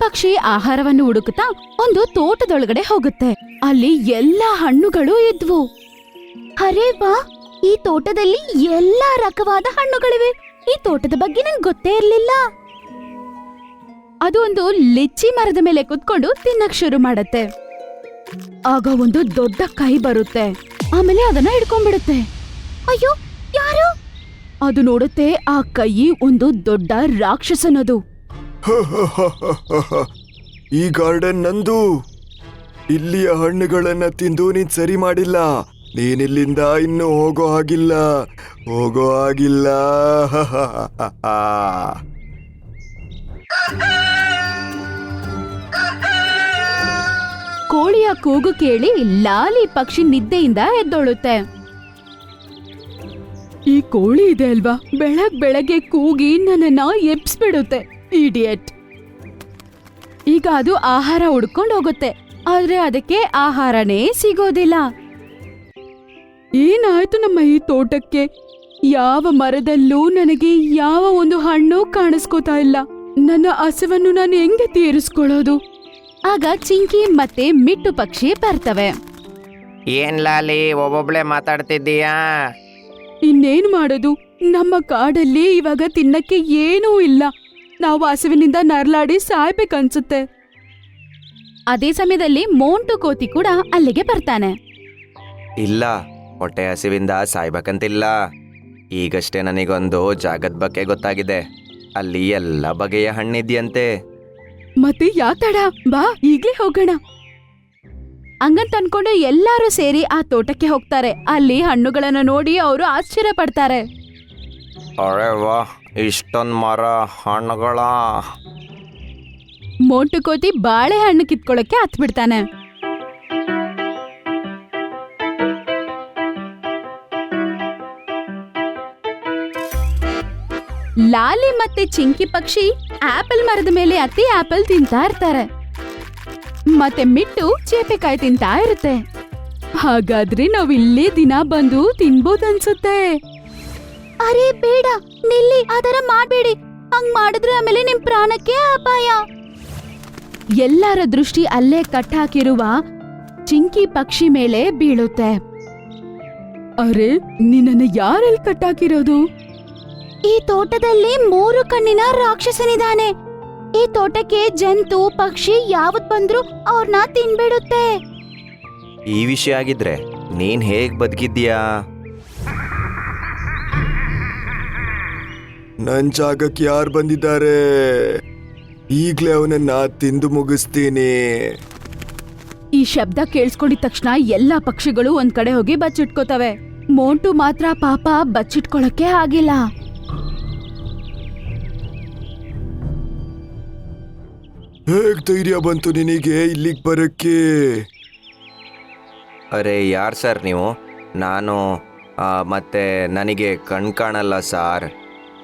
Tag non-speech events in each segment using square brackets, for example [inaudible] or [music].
ಪಕ್ಷಿ ಆಹಾರವನ್ನು ಹುಡುಕುತ್ತಾ ಒಂದು ತೋಟದೊಳಗಡೆ ಹೋಗುತ್ತೆ. ಅಲ್ಲಿ ಎಲ್ಲಾ ಹಣ್ಣುಗಳು ಇದ್ವು. ಅರೇ ಬಾ, ಈ ತೋಟದಲ್ಲಿ ಎಲ್ಲಾ ರಕವಾದ ಹಣ್ಣುಗಳಿವೆ. ಈ ತೋಟದ ಬಗ್ಗೆ ನಂಗೆ ಗೊತ್ತೇ ಇರಲಿಲ್ಲ. ಅದು ಒಂದು ಲಿಚ್ಚಿ ಮರದ ಮೇಲೆ ಕುತ್ಕೊಂಡು ತಿನ್ನಕ್ ಶುರು ಮಾಡತ್ತೆ. ಆಗ ಒಂದು ದೊಡ್ಡ ಕೈ ಬರುತ್ತೆ. ಆಮೇಲೆ ಅದನ್ನ ಹಿಡ್ಕೊಂಡ್ಬಿಡುತ್ತೆ. ಅಯ್ಯೋ, ಯಾರು? ಅದು ನೋಡುತ್ತೆ ಆ ಕೈ ಒಂದು ದೊಡ್ಡ ರಾಕ್ಷಸನದು. [laughs] ಈ ಗಾರ್ಡನ್ ನಂದು. ಇಲ್ಲಿಯ ಹಣ್ಣುಗಳನ್ನ ತಿಂದು ನೀನ್ ಸರಿ ಮಾಡಿಲ್ಲ. ನೀನಿಲ್ಲಿಂದ ಇನ್ನು ಹೋಗೋ ಹಾಗಿಲ್ಲ. ಹೋಗೋ ಹಾಗಿಲ್ಲ. ಕೋಳಿಯ ಕೂಗು ಕೇಳಿ ಲಾಲಿ ಪಕ್ಷಿ ನಿದ್ದೆಯಿಂದ ಎದ್ದೊಳುತ್ತೆ. ಈ ಕೋಳಿ ಇದೆ ಅಲ್ವಾ? ಬೆಳಗ್ ಬೆಳಗ್ಗೆ ಕೂಗಿ ನನ್ನನ್ನ ಎಬ್ಸ್ಬಿಡುತ್ತೆ, ಇಡಿಯಟ್. ಈಗ ಅದು ಆಹಾರ ಹುಡ್ಕೊಂಡು ಹೋಗುತ್ತೆ, ಆದ್ರೆ ಅದಕ್ಕೆ ಆಹಾರನೇ ಸಿಗೋದಿಲ್ಲ. ಏನಾಯ್ತು ನಮ್ಮ ಈ ತೋಟಕ್ಕೆ? ಯಾವ ಮರದಲ್ಲೂ ನನಗೆ ಯಾವ ಒಂದು ಹಣ್ಣು ಕಾಣಿಸ್ಕೋತಾ ಇಲ್ಲ. ನನ್ನ ಹಸಿವನ್ನು ನಾನು ಹೆಂಗೆ ತೀರಿಸ್ಕೊಳ್ಳೋದು? ಆಗ ಚಿಂಕಿ ಮತ್ತೆ ಮಿಟ್ಟು ಪಕ್ಷಿ ಬರ್ತವೆ. ಏನ್ ಲಾಲಿ, ಒಬ್ಬೊಬ್ಳೆ ಮಾತಾಡ್ತಿದ್ದೀಯಾ? ಇನ್ನೇನ್ ಮಾಡೋದು? ನಮ್ಮ ಕಾಡಲ್ಲಿ ಇವಾಗ ತಿನ್ನಕ್ಕೆ ಏನೂ ಇಲ್ಲ. ನಾವು ಹಸುವಿನಿಂದ ನರಳಾಡಿ ಸಾಯ್ಬೇಕನ್ಸುತ್ತೆ. ಅದೇ ಸಮಯದಲ್ಲಿ ಮೋಂಟು ಕೋತಿ ಕೂಡ ಅಲ್ಲಿಗೆ ಬರ್ತಾನೆ. ಇಲ್ಲ ಹೊಟ್ಟೆ ಹಸಿವಿಂದ ಸಾಯ್ಬೇಕಂತಿಲ್ಲ. ಈಗಷ್ಟೇ ನನಗೊಂದು ಜಾಗದ ಬಗ್ಗೆ ಗೊತ್ತಾಗಿದೆ. ಅಲ್ಲಿ ಎಲ್ಲ ಬಗೆಯ ಹಣ್ಣಿದ್ಯಂತೆ. ಮತ್ತೆ ಯಾತಡ ಬಾ ಈಗ್ಲೇ ಹೋಗೋಣ. ಹಂಗಂತ ಅನ್ಕೊಂಡು ಎಲ್ಲರೂ ಸೇರಿ ಆ ತೋಟಕ್ಕೆ ಹೋಗ್ತಾರೆ. ಅಲ್ಲಿ ಹಣ್ಣುಗಳನ್ನ ನೋಡಿ ಅವರು ಆಶ್ಚರ್ಯ ಪಡ್ತಾರೆ ಅರೆ ವಾ ಇಷ್ಟೊಂದು ಮರ ಹಣ್ಣುಗಳ? ಮೋಟು ಕೋತಿ ಬಾಳೆಹಣ್ಣು ಕಿತ್ಕೊಳ್ಳಕ್ಕೆ ಹತ್ಬಿಡ್ತಾನೆ. ಲಾಲಿ ಮತ್ತೆ ಚಿಂಕಿ ಪಕ್ಷಿ ಆಪಲ್ ಮರದ ಮೇಲೆ ಅತಿ ಆಪಲ್ ತಿಂತಾ ಇರ್ತಾರೆ. ಮತ್ತೆ ಮಿಟ್ಟು ಚೇಪೆಕಾಯಿ ತಿಂತಾ ಇರುತ್ತೆ. ಹಾಗಾದ್ರೆ ನಾವ್ ಇಲ್ಲೇ ದಿನ ಬಂದು ತಿನ್ಬೋದನ್ಸುತ್ತೆ. ಅರೆ ಬೇಡ. ನಿಲ್ಲಿ ಅದರ ಮಾಡ್ಬೇಡಿ. ಹಂಗ್ ಮಾಡಿದ್ರೆ ಆಮೇಲೆ ನಿಮ್ ಪ್ರಾಣಕ್ಕೆ ಅಪಾಯ. ಎಲ್ಲರ ದೃಷ್ಟಿ ಅಲ್ಲೇ ಕಟ್ಟಾಕಿರುವ ಚಿಂಕಿ ಪಕ್ಷಿ ಮೇಲೆ ಬೀಳುತ್ತೆ. ಅರೆ ನಿನ್ನನ್ನು ಯಾರಲ್ಲಿ ಕಟ್ಟಾಕಿರೋದು? ಈ ತೋಟದಲ್ಲಿ ಮೂರು ಕಣ್ಣಿನ ರಾಕ್ಷಸನಿದಾನೆ ಈ ತೋಟಕ್ಕೆ ಜಂತು ಪಕ್ಷಿ ಯಾವತ್ ಬಂದ್ರು ಅವ್ರನ್ನ ತಿನ್ಬಿಡುತ್ತೆ. ಈ ವಿಷಯ ಆಗಿದ್ರೆ ನೀನ್ ಹೇಗ್ ಬದುಕಿದ್ಯಾ ನನ್ ಜಾಗಕ್ಕೆ ಯಾರು ಬಂದಿದ್ದಾರೆ? ಈಗ್ಲೇ ಅವನನ್ನ ತಿಂದು ಮುಗಿಸ್ತೀನಿ. ಈ ಶಬ್ದ ಕೇಳಿಸ್ಕೊಂಡಿದ ತಕ್ಷಣ ಎಲ್ಲಾ ಪಕ್ಷಿಗಳು ಒಂದ್ ಕಡೆ ಹೋಗಿ ಬಚ್ಚಿಟ್ಕೋತವೆ. ಮೋಂಟು ಮಾತ್ರ ಪಾಪ ಬಚ್ಚಿಟ್ಕೊಳಕ್ಕೆ ಆಗಿಲ್ಲ. ಹೇಗ್ ಧೈರ್ಯ ಬಂತು ನಿನಗೆ ಇಲ್ಲಿಗೆ ಬರಕ್ಕೆ? ಅರೆ, ಯಾರು ಸರ್ ನೀವು? ನಾನು ಮತ್ತೆ ನನಗೆ ಕಣ್ ಕಾಣಲ್ಲ ಸಾರ್.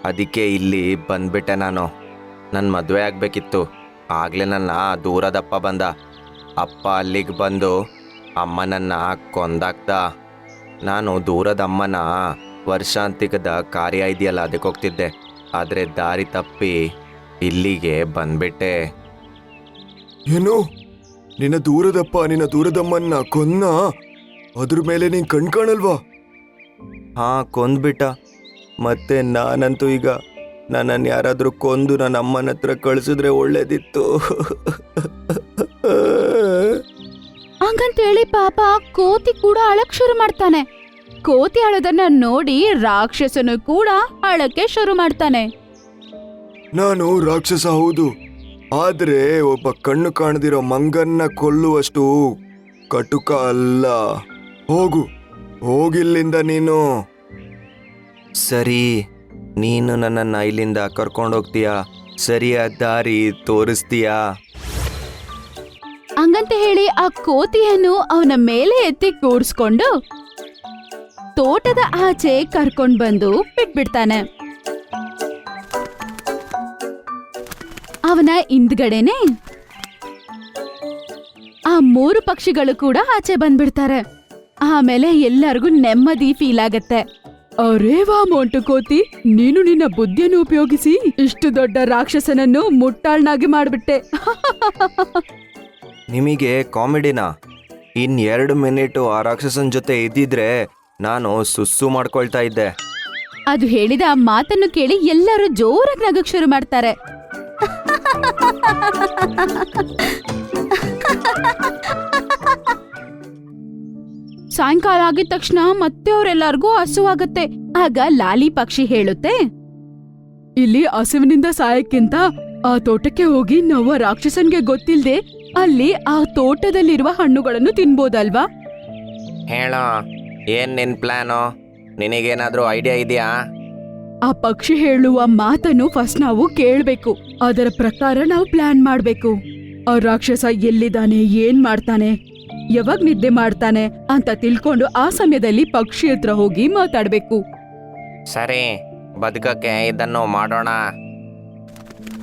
ಅದಕ್ಕೆ ಇಲ್ಲಿ ಬಂದ್ಬಿಟ್ಟೆ ನಾನು. ನನ್ನ ಮದುವೆ ಆಗಬೇಕಿತ್ತು. ಆಗಲೇ ನನ್ನ ದೂರದಪ್ಪ ಬಂದ. ಅಪ್ಪ ಅಲ್ಲಿಗೆ ಬಂದು ಅಮ್ಮನನ್ನ ಕೊಂದಾಕ್ದ. ನಾನು ದೂರದ ಅಮ್ಮನ ವರ್ಷಾಂತಿಕದ ಕಾರ್ಯ ಇದೆಯಲ್ಲ ಅದಕ್ಕೆ ಹೋಗ್ತಿದ್ದೆ ಆದರೆ ದಾರಿ ತಪ್ಪಿ ಇಲ್ಲಿಗೆ ಬಂದ್ಬಿಟ್ಟೆ. ಏನು? ನಿನ್ನ ದೂರದಪ್ಪ ನಿನ್ನ ದೂರದಮ್ಮನ್ನ ಕೊನ್ನ? ಅದ್ರ ಮೇಲೆ ನೀನ್ ಕಣ್ ಕಾಣಲ್ವಾ? ಹಾ ಕೊಂದ್ಬಿಟ್ಟ. ಮತ್ತೆ ನಾನಂತೂ ಈಗ ನನ್ನನ್ನು ಯಾರಾದರೂ ಕೊಂದು ನನ್ನ ಅಮ್ಮನ ಹತ್ರ ಕಳಿಸಿದ್ರೆ ಒಳ್ಳೇದಿತ್ತು. ಹಂಗಂತೇಳಿ ಪಾಪ ಕೋತಿ ಕೂಡ ಅಳಕ್ ಶುರು ಮಾಡ್ತಾನೆ. ಕೋತಿ ಅಳೋದನ್ನ ನೋಡಿ ರಾಕ್ಷಸನು ಕೂಡ ಅಳಕ್ಕೆ ಶುರು ಮಾಡ್ತಾನೆ. ನಾನು ರಾಕ್ಷಸ ಹೌದು. ಆದ್ರೆ ಒಬ್ಬ ಕಣ್ಣು ಕಾಣದಿರೋ ಮಂಗನ್ನ ಕೊಲ್ಲುವಷ್ಟು ಕಟುಕ ಅಲ್ಲ. ಹೋಗು ಹೋಗಿಲ್ಲಿಂದ ನೀನು. ಸರಿ ನೀನು ನನ್ನನ್ನು ಇಲ್ಲಿಂದ ಕರ್ಕೊಂಡೋಗ್ತೀಯಾ? ಸರಿಯಾದ ದಾರಿ ತೋರಿಸ್ತೀಯ? ಹಂಗಂತ ಹೇಳಿ ಆ ಕೋತಿಯನ್ನು ಅವನ ಮೇಲೆ ಎತ್ತಿ ಕೂಡಿಸ್ಕೊಂಡು ತೋಟದ ಆಚೆ ಕರ್ಕೊಂಡ್ ಬಂದು ಬಿಟ್ಬಿಡ್ತಾನೆ. ಅವನ ಹಿಂದ್ಗಡೆನೆ ಆ ಮೂರು ಪಕ್ಷಿಗಳು ಕೂಡ ಆಚೆ ಬಂದ್ಬಿಡ್ತಾರೆ. ಆಮೇಲೆ ಎಲ್ಲರಿಗೂ ನೆಮ್ಮದಿ ಫೀಲ್ ಆಗತ್ತೆ. ಅರೇ ವಾ ಮೊಂಟು ಕೋತಿ ನೀನು ನಿನ್ನ ಬುದ್ಧಿಯನ್ನು ಉಪಯೋಗಿಸಿ ಇಷ್ಟು ದೊಡ್ಡ ರಾಕ್ಷಸನನ್ನು ಮುಟ್ಟಾಳ್ನಾಗಿ ಮಾಡಿಬಿಟ್ಟೆ. [laughs] ನಿಮಗೆ ಕಾಮಿಡಿನಾ? ಇನ್ ಎರಡು ಮಿನಿಟ್ ಆ ರಾಕ್ಷಸನ್ ಜೊತೆ ಇದ್ದಿದ್ರೆ ನಾನು ಸುಸ್ಸು ಮಾಡ್ಕೊಳ್ತಾ ಇದ್ದೆ. ಅದು ಹೇಳಿದ ಆ ಮಾತನ್ನು ಕೇಳಿ ಎಲ್ಲರೂ ಜೋರಾಗಿ ನಗಕ್ಕೆ ಶುರು ಮಾಡ್ತಾರೆ. ಸಾಯಂಕಾಲ ಆಗಿದ ತಕ್ಷಣ ಮತ್ತೆ ಅವರೆಲ್ಲರಿಗೂ ಹಸುವಾಗತ್ತೆ. ಆಗ ಲಾಲಿ ಪಕ್ಷಿ ಹೇಳುತ್ತೆ, ಇಲ್ಲಿ ಹಸುವಿನಿಂದ ಸಾಯಕ್ಕಿಂತ ಆ ತೋಟಕ್ಕೆ ಹೋಗಿ ನಾವು ರಾಕ್ಷಸನ್ಗೆ ಗೊತ್ತಿಲ್ಲದೆ ಅಲ್ಲಿ ಆ ತೋಟದಲ್ಲಿರುವ ಹಣ್ಣುಗಳನ್ನು ತಿನ್ಬೋದಲ್ವಾ? ಹೇಳೋ, ಏನ್ ನಿನ್ ಪ್ಲಾನು? ನಿನಗೇನಾದ್ರೂ ಐಡಿಯಾ ಇದೆಯಾ? ಆ ಪಕ್ಷಿ ಹೇಳುವ ಮಾತನ್ನು ಫಸ್ಟ್ ನಾವು ಕೇಳಬೇಕು. ಅದರ ಪ್ರಕಾರ ನಾವು ಪ್ಲಾನ್ ಮಾಡಬೇಕು. ಆ ರಾಕ್ಷಸ ಎಲ್ಲಿದ್ದಾನೆ ಏನ್ ಮಾಡ್ತಾನೆ ಯಾವಾಗ ನಿದ್ದೆ ಮಾಡ್ತಾನೆ ಅಂತ ತಿಳ್ಕೊಂಡು ಆ ಸಮಯದಲ್ಲಿ ಪಕ್ಷಿ ಹತ್ರ ಹೋಗಿ ಮಾತಾಡ್ಬೇಕು. ಸರಿ ಬದುಕಕ್ಕೆ ಇದನ್ನು ಮಾಡೋಣ.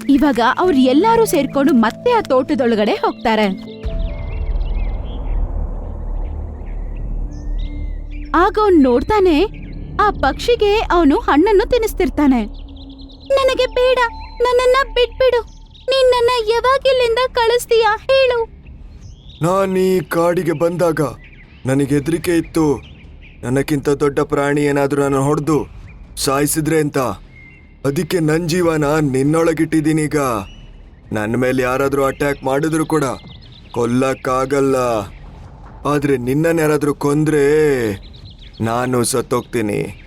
ಇವಾಗ ಅವ್ರು ಎಲ್ಲಾರು ಸೇರ್ಕೊಂಡು ಮತ್ತೆ ಆ ತೋಟದೊಳಗಡೆ ಹೋಗ್ತಾರೆ. ಆಗ ಅವ್ನು ನೋಡ್ತಾನೆ ಆ ಪಕ್ಷಿಗೆ ಅವನು ಹಣ್ಣನ್ನು ತಿನ್ನಿಸ್ತಿರ್ತಾನೆ. ನನಗೆ ಬೇಡ, ನನ್ನನ್ನ ಬಿಟ್ಬಿಡು. ನೀನ್ ನನ್ನ ಯಾವಾಗ ಇಲ್ಲಿಂದ ಕಳಿಸ್ತೀಯಾ ಹೇಳು. ನಾನು ಈ ಕಾಡಿಗೆ ಬಂದಾಗ ನನಗೆ ಹೆದರಿಕೆ ಇತ್ತು. ನನಗಿಂತ ದೊಡ್ಡ ಪ್ರಾಣಿ ಏನಾದರೂ ನಾನು ಹೊಡೆದು ಸಾಯಿಸಿದ್ರೆ ಅಂತ ಅದಕ್ಕೆ ನನ್ನ ಜೀವನ ನಿನ್ನೊಳಗಿಟ್ಟಿದ್ದೀನಿ ಈಗ. ನನ್ನ ಮೇಲೆ ಯಾರಾದರೂ ಅಟ್ಯಾಕ್ ಮಾಡಿದ್ರು ಕೂಡ ಕೊಲ್ಲಕ್ಕಾಗಲ್ಲ. ಆದರೆ ನಿನ್ನನ್ನು ಯಾರಾದರೂ ಕೊಂದ್ರೆ ನಾನು ಸತ್ತೋಗ್ತೀನಿ.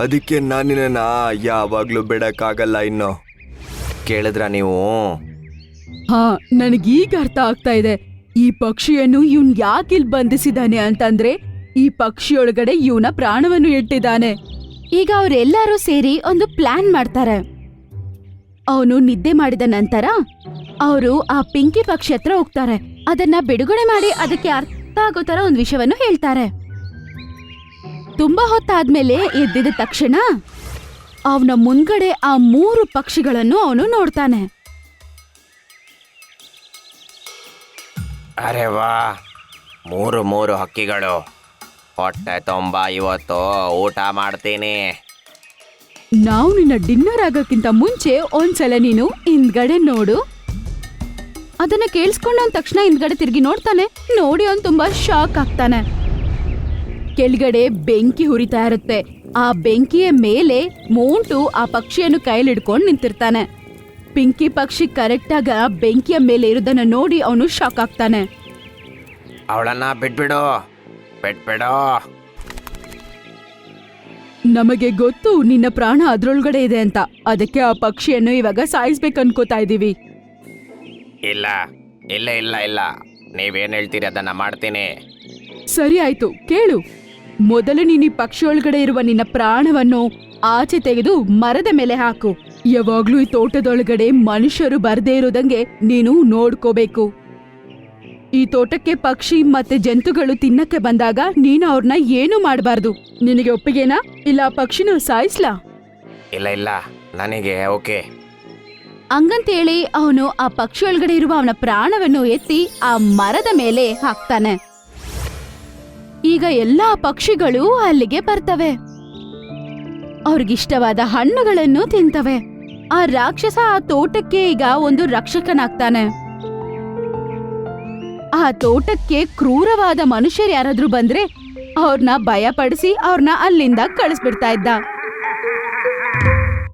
ಅದಕ್ಕೆ ನಾನು ನಿನ್ನ ಯಾವಾಗಲೂ ಬಿಡಕ್ಕಾಗಲ್ಲ ಇನ್ನು. ಕೇಳಿದ್ರ ನೀವು? ಹಾ ನನಗೀಗ ಅರ್ಥ ಆಗ್ತಾ ಇದೆ. ಈ ಪಕ್ಷಿಯನ್ನು ಇವನ್ ಇಲ್ಲಿ ಬಂಧಿಸಿದಾನೆ ಅಂತಂದ್ರೆ ಈ ಪಕ್ಷಿಯೊಳಗಡೆ ಇವನ ಪ್ರಾಣವನ್ನು ಇಟ್ಟಿದ್ದಾನೆ. ಈಗ ಅವರೆಲ್ಲರೂ ಸೇರಿ ಒಂದು ಪ್ಲಾನ್ ಮಾಡ್ತಾರೆ. ಅವನು ನಿದ್ದೆ ಮಾಡಿದ ನಂತರ ಅವರು ಆ ಪಿಂಕಿ ಪಕ್ಷಿ ಹತ್ರ ಹೋಗ್ತಾರೆ. ಅದನ್ನ ಬಿಡುಗಡೆ ಮಾಡಿ ಅದಕ್ಕೆ ಅರ್ಥ ಆಗೋ ತರ ಒಂದು ವಿಷಯವನ್ನು ಹೇಳ್ತಾರೆ. ತುಂಬಾ ಹೊತ್ತಾದ್ಮೇಲೆ ಎದ್ದಿದ ತಕ್ಷಣ ಅವನ ಮುಂದ್ಗಡೆ ಆ ಮೂರು ಪಕ್ಷಿಗಳನ್ನು ಅವನು ನೋಡ್ತಾನೆ. ಅರೆ ವಾ ಮೂರು ಮೂರು ಹಕ್ಕಿಗಳು. ಹೊಟ್ಟೆ ತುಂಬ ಇವತ್ತು ಊಟ ಮಾಡ್ತೀನಿ. ನಾವು ನಿನ್ನ ಡಿನ್ನರ್ ಆಗೋಕ್ಕಿಂತ ಮುಂಚೆ ಒಂದ್ಸಲ ನೀನು ಹಿಂದ್ಗಡೆ ನೋಡು. ಅದನ್ನ ಕೇಳಿಸ್ಕೊಂಡ ತಕ್ಷಣ ಹಿಂದ್ಗಡೆ ತಿರುಗಿ ನೋಡ್ತಾನೆ. ನೋಡಿ ಅವನು ತುಂಬಾ ಶಾಕ್ ಆಗ್ತಾನೆ. ಕೆಳಗಡೆ ಬೆಂಕಿ ಹುರಿತಾ ಇರುತ್ತೆ. ಆ ಬೆಂಕಿಯ ಮೇಲೆ ಮೋಂಟು ಆ ಪಕ್ಷಿಯನ್ನು ಕೈಲಿಡ್ಕೊಂಡು ನಿಂತಿರ್ತಾನೆ. ಪಿಂಕಿ ಪಕ್ಷಿ ಕರೆಕ್ಟಾಗ ಬೆಂಕಿಯ ಮೇಲೆ ಇರೋದನ್ನ ನೋಡಿ ಅವನು ಶಾಕ್ ಆಗ್ತಾನೆ. ಅವಳನ್ನ ಬಿಟ್ಬಿಡು. ಬಿಟ್ಬಿಡು. ನಮಗೆ ಗೊತ್ತು ನಿನ್ನ ಪ್ರಾಣ ಅದ್ರೊಳಗಡೆ ಇದೆ ಅಂತ. ಅದಕ್ಕೆ ಆ ಪಕ್ಷಿಯನ್ನು ಇವಾಗ ಸಾಯಿಸ್ಬೇಕು ಅನ್ಕೋತಾ ಇದೀವಿ. ಇಲ್ಲ ಇಲ್ಲ ಇಲ್ಲ ಇಲ್ಲ. ನೀವೇನು ಹೇಳ್ತೀರಿ ಅದನ್ನ ಮಾಡ್ತೀನಿ. ಸರಿ ಆಯ್ತು ಕೇಳು. ಮೊದಲು ನೀನು ಪಕ್ಷಿಯೊಳಗಡೆ ಇರುವ ನಿನ್ನ ಪ್ರಾಣವನ್ನು ಆಚೆ ತೆಗೆದು ಮರದ ಮೇಲೆ ಹಾಕು. ಯಾವಾಗ್ಲೂ ಈ ತೋಟದೊಳಗಡೆ ಮನುಷ್ಯರು ಬರದೇ ಇರೋದಂಗೆ ನೀನು ನೋಡ್ಕೋಬೇಕು. ಈ ತೋಟಕ್ಕೆ ಪಕ್ಷಿ ಮತ್ತೆ ಜಂತುಗಳು ತಿನ್ನಕ್ಕೆ ಬಂದಾಗ ನೀನು ಅವ್ರನ್ನ ಏನು ಮಾಡಬಾರ್ದು. ನಿನಗೆ ಒಪ್ಪಿಗೆನಾ? ಇಲ್ಲ ಆ ಪಕ್ಷಿನ ಸಾಯಿಸ್ಲಾ? ಇಲ್ಲ ಇಲ್ಲ ನನಗೆ ಓಕೆ. ಹಂಗಂತೇಳಿ ಅವನು ಆ ಪಕ್ಷಿಯೊಳಗಡೆ ಇರುವ ಅವನ ಪ್ರಾಣವನ್ನು ಎತ್ತಿ ಆ ಮರದ ಮೇಲೆ ಹಾಕ್ತಾನೆ. ಈಗ ಎಲ್ಲಾ ಪಕ್ಷಿಗಳು ಅಲ್ಲಿಗೆ ಬರ್ತವೆ. ಅವ್ರಿಗಿಷ್ಟವಾದ ಹಣ್ಣುಗಳನ್ನು ತಿಂತವೆ. ಆ ರಾಕ್ಷಸ ಆ ತೋಟಕ್ಕೆ ಈಗ ಒಂದು ರಕ್ಷಕನಾಗ್ತಾನೆ. ಆ ತೋಟಕ್ಕೆ ಕ್ರೂರವಾದ ಮನುಷ್ಯರು ಯಾರಾದ್ರೂ ಬಂದ್ರೆ ಅವ್ರನ್ನ ಭಯಪಡಿಸಿ ಅವ್ರನ್ನ ಅಲ್ಲಿಂದ ಕಳಿಸ್ಬಿಡ್ತಾ ಇದ್ದ.